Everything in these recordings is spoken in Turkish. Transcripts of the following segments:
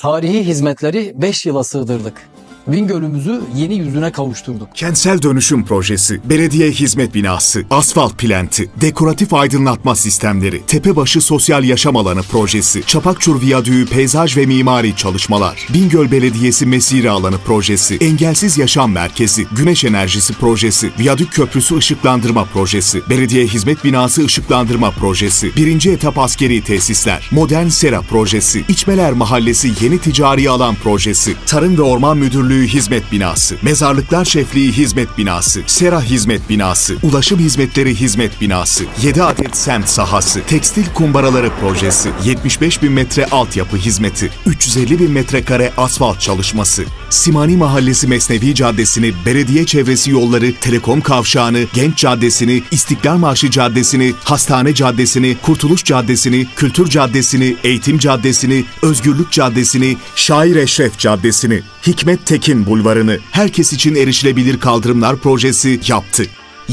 Tarihi hizmetleri 5 yıla sığdırdık. Bingöl'ümüzü yeni yüzüne kavuşturduk. Kentsel dönüşüm projesi, belediye hizmet binası, asfalt plenti, dekoratif aydınlatma sistemleri, Tepebaşı Sosyal Yaşam Alanı projesi, Çapakçur Viyadüğü peyzaj ve mimari çalışmalar, Bingöl Belediyesi Mesire Alanı projesi, Engelsiz Yaşam Merkezi, Güneş Enerjisi projesi, Viyadük Köprüsü ışıklandırma projesi, Belediye Hizmet Binası ışıklandırma projesi, birinci etap askeri tesisler, Modern Sera projesi, İçmeler Mahallesi Yeni Ticari Alan projesi, Tarım ve Orman Müdürlüğü Hizmet Binası, Mezarlıklar Şefliği Hizmet Binası, Sera Hizmet Binası, Ulaşım Hizmetleri Hizmet Binası, 7 adet semt sahası, Tekstil Kumbaraları projesi, 75 bin metre altyapı hizmeti, 350 bin metrekare asfalt çalışması, Simani Mahallesi Mesnevi Caddesi'ni, belediye çevresi yolları, Telekom Kavşağı'nı, Genç Caddesi'ni, İstiklal Marşı Caddesi'ni, Hastane Caddesi'ni, Kurtuluş Caddesi'ni, Kültür Caddesi'ni, Eğitim Caddesi'ni, Özgürlük Caddesi'ni, Şair Eşref Caddesi'ni, Hikmet Tekin Bulvarı'nı, herkes için erişilebilir kaldırımlar projesi yaptı.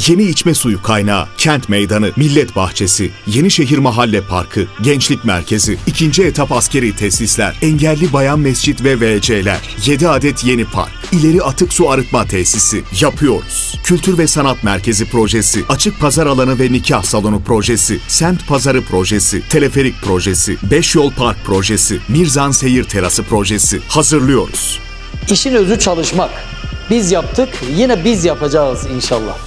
Yeni içme suyu kaynağı, kent meydanı, millet bahçesi, Yenişehir Mahalle Parkı, gençlik merkezi, ikinci etap askeri tesisler, engelli bayan mescit ve VC'ler, 7 adet yeni park, ileri atık su arıtma tesisi yapıyoruz. Kültür ve Sanat Merkezi projesi, açık pazar alanı ve nikah salonu projesi, semt pazarı projesi, teleferik projesi, 5 yol park projesi, Mirzan Seyir Terası projesi hazırlıyoruz. İşin özü çalışmak. Biz yaptık, yine biz yapacağız inşallah.